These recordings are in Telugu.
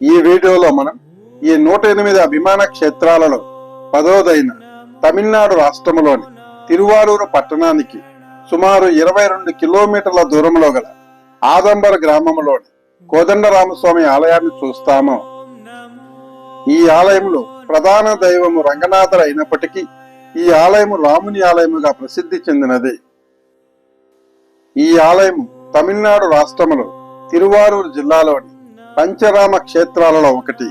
ఈ వీడియోలో మనం ఈ నూట ఎనిమిది అభిమాన క్షేత్రాలలో పదోదైన తమిళనాడు రాష్ట్రములోని తిరువారూరు పట్టణానికి సుమారు ఇరవై రెండు కిలోమీటర్ల దూరంలో గల ఆదంబర గ్రామంలోని కోదండరామస్వామి ఆలయాన్ని చూస్తాము. ఈ ఆలయంలో ప్రధాన దైవము రంగనాథుడు అయినప్పటికీ ఈ ఆలయము రాముని ఆలయముగా ప్రసిద్ధి చెందినది. ఈ ఆలయం తమిళనాడు రాష్ట్రములో తిరువారూరు జిల్లాలోని పంచరామ క్షేత్రాలలో ఒకటి.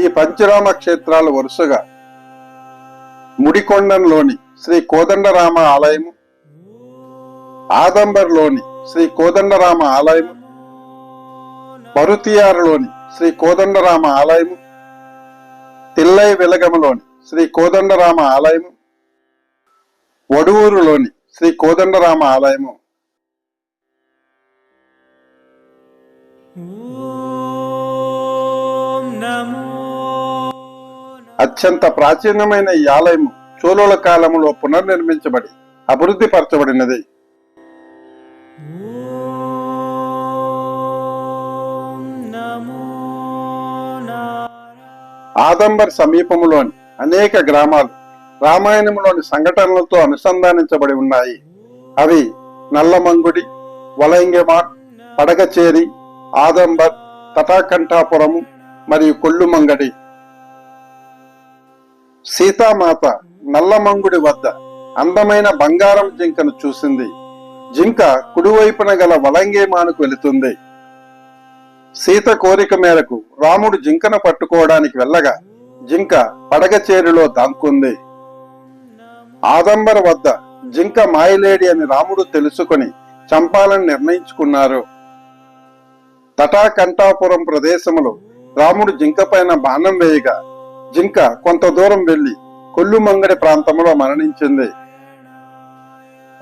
ఈ పంచరామ క్షేత్రాలు వరుసగా ముడికొండంలోని శ్రీ కోదండరామ ఆలయము ఆదంబర్లోని శ్రీ కోదండరామ ఆలయము పరుతియారులోని శ్రీ కోదండరామ ఆలయము తిల్లై వెలగములోని శ్రీ కోదండరామ ఆలయము వడువూరులోని శ్రీ కోదండరామ ఆలయము. అత్యంత ప్రాచీనమైన ఈ ఆలయము చోళుల కాలంలో పునర్నిర్మించబడి అభివృద్ధి పరచబడినది. ఆదంబర్ సమీపములోని అనేక గ్రామాలు రామాయణంలోని సంఘటనలతో అనుసంధానించబడి ఉన్నాయి. అవి నల్లమంగుడి వలంగెమార్ పడగచేరి ఆదంబర్ తటాకంఠాపురము మరియు కొల్లుమంగడి. సీతామాత నల్లమంగుడి వద్ద అందమైన బంగారం జింకను చూసింది. జింక కుడివైపున గల వలంగేమానుకు వెళుతుంది. సీత కోరిక మేరకు రాముడు జింకను పట్టుకోవడానికి వెళ్ళగా జింక పడగ చేరిలో దాక్కుంది ఆదంబర్ వద్ద జింక మాయలేడి అని రాముడు తెలుసుకొని చంపాలని నిర్ణయించుకున్నారు. తటాకంఠాపురం ప్రదేశములో రాముడు జింక పైన బాణం వేయగా జింక కొంత దూరం వెళ్ళి కొల్లుమంగడి ప్రాంతంలో మరణించింది.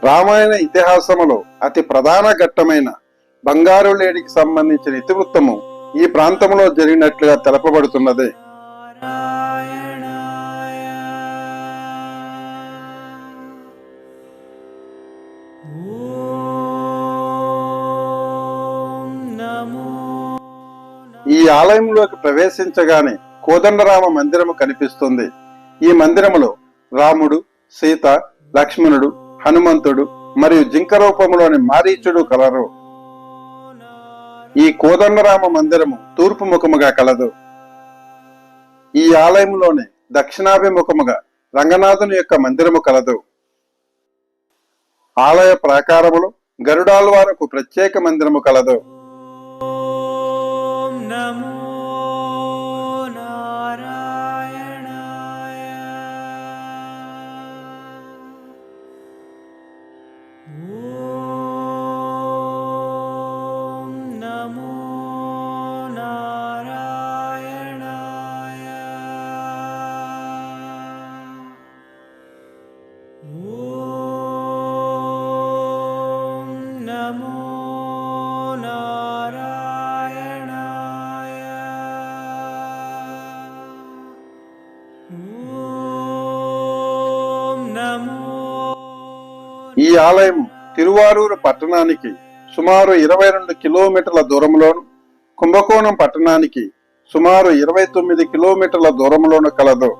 రామాయణ ఇతిహాసములో అతి ప్రధాన ఘట్టమైన బంగారు లేడికి సంబంధించిన ఇతివృత్తము ఈ ప్రాంతంలో జరిగినట్లుగా తెలపబడుతున్నది. ఈ ఆలయంలోకి ప్రవేశించగానే కోదండరామ మందిరము కనిపిస్తుంది. ఈ మందిరములో రాముడు సీత లక్ష్మణుడు హనుమంతుడు మరియు జింక రూపంలోని మారీచుడు కలరు. ఈ కోదండరామ మందిరము తూర్పు ముఖముగా కలదు. ఈ ఆలయంలోని దక్షిణాభిముఖముగా రంగనాథుని యొక్క మందిరము కలదు. ఆలయ ప్రాకారములో గరుడాల్వారకు ప్రత్యేక మందిరము కలదు. Ooh. ఈ ఆలయం తిరువారూరు పట్టణానికి సుమారు ఇరవై రెండు కిలోమీటర్ల దూరంలోను కుంభకోణం పట్టణానికి సుమారు ఇరవై తొమ్మిది కిలోమీటర్ల దూరంలోను కలదు.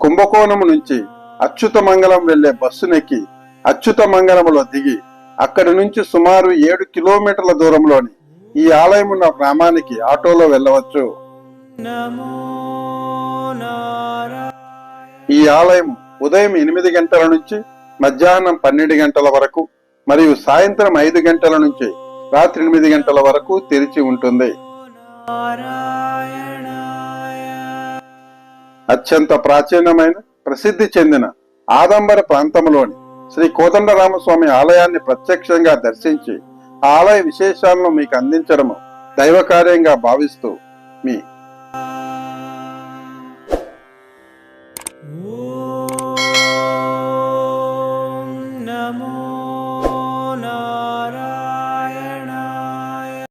కుంభకోణం నుంచి అచ్యుతమంగళం వెళ్ళే బస్సునెక్కి అచ్యుతమంగళములో దిగి అక్కడి నుంచి సుమారు ఏడు కిలోమీటర్ల దూరంలోని ఈ ఆలయం ఉన్న గ్రామానికి ఆటోలో వెళ్ళవచ్చు. ఈ ఆలయం ఉదయం ఎనిమిది గంటల నుంచి మధ్యాహ్నం పన్నెండు గంటల వరకు మరియు సాయంత్రం ఐదు గంటల నుంచి రాత్రి ఎనిమిది గంటల వరకు తెరిచి ఉంటుంది. అత్యంత ప్రాచీనమైన ప్రసిద్ధి చెందిన ఆదంబర ప్రాంతంలోని శ్రీ కోదండరామస్వామి ఆలయాన్ని ప్రత్యక్షంగా దర్శించి ఆలయ విశేషాలను మీకు అందించడము దైవకార్యంగా భావిస్తూ మీ